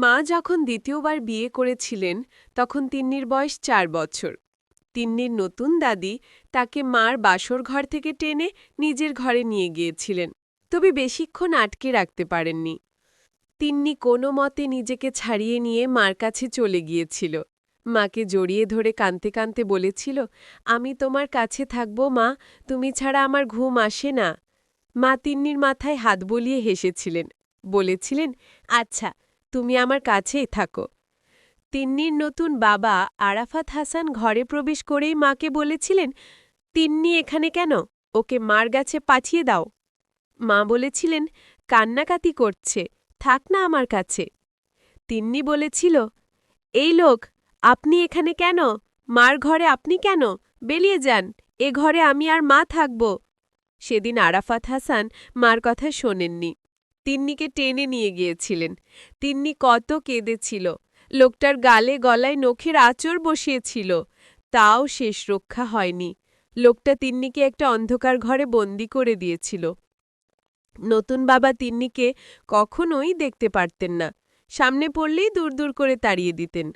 মা যখন দ্বিতীয়বার বিয়ে করেছিলেন, তখন তিন্নির বয়স চার বছর। তিন্নির নতুন দাদি তাকে মার বাসর ঘর থেকে টেনে নিজের ঘরে নিয়ে গিয়েছিলেন, তবে বেশিক্ষণ আটকে রাখতে পারেননি। তিন্নি কোনো মতে নিজেকে ছাড়িয়ে নিয়ে মার কাছে চলে গিয়েছিল। মাকে জড়িয়ে ধরে কানতে কানতে বলেছিল, আমি তোমার কাছে থাকব, মা, তুমি ছাড়া আমার ঘুম আসে না। মা তিন্নির মাথায় হাত বলিয়ে হেসেছিলেন, বলেছিলেন আচ্ছা তুমি আমার কাছেই থাকো। তিন্নির নতুন বাবা আরাফাত হাসান ঘরে প্রবেশ করেই মাকে বলেছিলেন, তিন্নি এখানে কেন? ওকে মার গাছে পাঠিয়ে দাও। মা বলেছিলেন কান্নাকাতি করছে, থাক না আমার কাছে। তিন্নি বলেছিল, এই লোক, আপনি এখানে কেন? মার ঘরে আপনি কেন? বেরিয়ে যান, এ ঘরে আমি আর মা থাকব। সেদিন আরাফাত হাসান মার কথা শোনেননি। তিন্নিকে টেনে নিয়ে গিয়েছিলেন। তিন্নি কত কেঁদেছিল। লোকটার গালে গলায় নখের আঁচড় বসিয়েছিল। তাও শেষ রক্ষা হয়নি। লোকটা তিন্নিকে একটা অন্ধকার ঘরে বন্দি করে দিয়েছিল। নতুন বাবা তিন্নিকে কখনোই দেখতে পারতেন না। সামনে পড়লেই দূর দূর করে তাড়িয়ে দিতেন।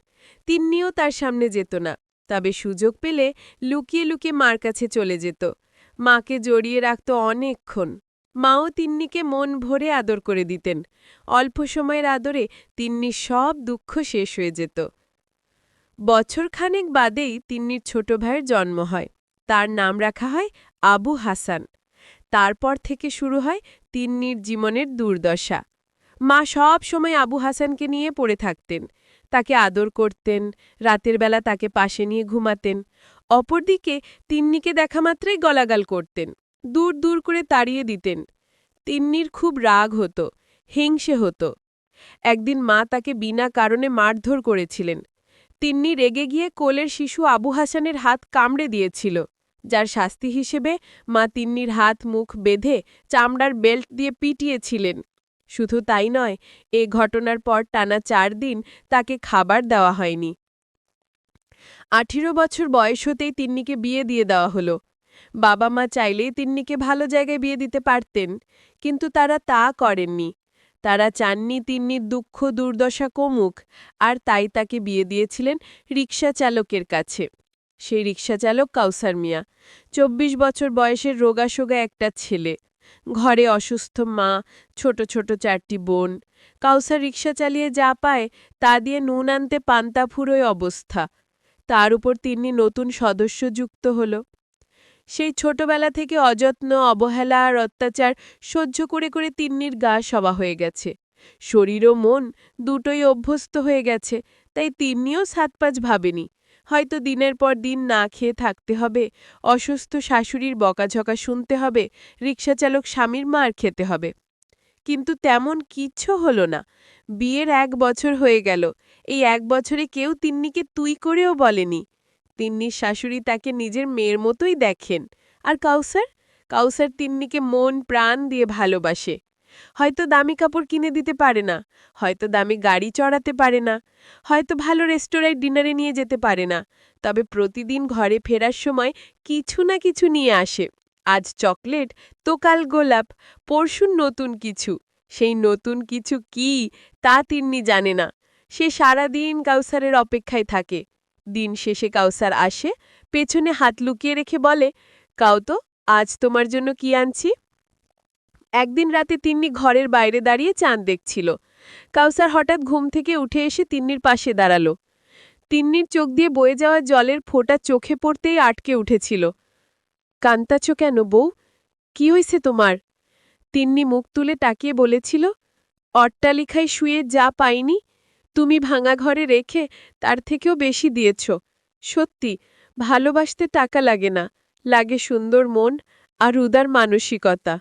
তিন্নিও তার সামনে যেত না। তবে সুযোগ পেলে লুকিয়ে লুকিয়ে মার কাছে চলে যেত। মাকে জড়িয়ে রাখত অনেকক্ষণ। মাও তিন্নিকে মন ভরে আদর করে দিতেন। অল্প সময়ের আদরে তিন্নির সব দুঃখ শেষ হয়ে যেত। বছরখানেক বাদেই তিন্নির ছোট ভাইয়ের জন্ম হয়। তার নাম রাখা হয় আবু হাসান। তারপর থেকে শুরু হয় তিন্নির জীবনের দুর্দশা। মা সব সময় আবু হাসানকে নিয়ে পড়ে থাকতেন। তাকে আদর করতেন, রাতের বেলা তাকে পাশে নিয়ে ঘুমাতেন। অপরদিকে তিন্নিকে দেখা মাত্রই গলাগাল করতেন। দূর দূর করে তাড়িয়ে দিতেন। তিন্নির খুব রাগ হতো, হিংসে হতো। একদিন মা তাকে বিনা কারণে মারধর করেছিলেন। তিন্নি রেগে গিয়ে কোলের শিশু আবু হাসানের হাত কামড়ে দিয়েছিল, যার শাস্তি হিসেবে মা তিন্নির হাত, মুখ বেঁধে চামড়ার বেল্ট দিয়ে পিটিয়েছিলেন। শুধু তাই নয়, এ ঘটনার পর টানা চার দিন তাকে খাবার দেওয়া হয়নি। আঠেরো বছর বয়স হতেই তিন্নিকে বিয়ে দিয়ে দেওয়া হলো। বাবা মা চাইলেই তিন্নিকে ভালো জায়গায় বিয়ে দিতে পারতেন, কিন্তু তারা তা করেননি। তারা চাননি তিন্নির দুঃখ দুর্দশা কমুক, আর তাই তাকে বিয়ে দিয়েছিলেন রিক্সা চালকের কাছে। সেই রিক্সা চালক কাউসার মিয়া, চব্বিশ বছর বয়সের রোগাসোগা একটা ছেলে। ঘরে অসুস্থ মা, ছোট ছোট চারটি বোন। কাউসার রিক্সা চালিয়ে যা পায়, তা দিয়ে নুন আনতে পান্তা ফুরোয় অবস্থা। তার উপর তিনি নতুন সদস্য যুক্ত হল। সেই ছোটবেলা থেকে অযত্ন, অবহেলা আর অত্যাচার সহ্য করে করে তিন্নির গা সবা হয়ে গেছে। শরীর ও মন দুটোই অভ্যস্ত হয়ে গেছে, তাই তিন্নিও সাতপাঁচ ভাবেনি। হয়তো দিনের পর দিন না খেয়ে থাকতে হবে, অসুস্থ শাশুড়ির বকাঝকা শুনতে হবে রিক্সাচালক স্বামীর মার খেতে হবে। কিন্তু তেমন কিচ্ছু হলো না। বিয়ের এক বছর হয়ে গেল, এই এক বছরে কেউ তিন্নিকে তুই করেও বলেনি। তিন্নির শাশুড়ি তাকে নিজের মেয়ের মতোই দেখেন। আর কাউসার? কাউসার তিন্নিকে মন, প্রাণ দিয়ে ভালোবাসে। হয়তো দামি কাপড় কিনে দিতে পারে না, হয়তো দামি গাড়ি চড়াতে পারে না, হয়তো ভালো রেস্টোরাঁয় ডিনারে নিয়ে যেতে পারে না, তবে প্রতিদিন ঘরে ফেরার সময় কিছু না কিছু নিয়ে আসে। আজ চকলেট, তো কাল গোলাপ, পরশুর নতুন কিছু। সেই নতুন কিছু কি, তা তিন্নি জানে না। সে সারাদিন কাউসারের অপেক্ষায় থাকে। দিন শেষে কাউসার আসে, পেছনে হাত লুকিয়ে রেখে বলে কাউ তো, আজ তোমার জন্য কি আনছি? একদিন রাতে তিন্নি ঘরের বাইরে দাঁড়িয়ে চাঁদ দেখছিল। কাউসার হঠাৎ ঘুম থেকে উঠে এসে তিন্নির পাশে দাঁড়াল। তিন্নির চোখ দিয়ে বয়ে যাওয়া জলের ফোঁটা চোখে পড়তেই আটকে উঠেছিল। কান্তাছ কেন বউ? কি হয়েছে তোমার? তিন্নি মুখ তুলে তাকিয়ে বলেছিল অট্টালিখায় শুয়ে যা পাইনি তুমি ভাঙা ঘরে রেখে তার থেকেও বেশি দিয়েছ। সত্যি, ভালোবাসতে টাকা লাগে না। লাগে সুন্দর মন আর উদার মানসিকতা।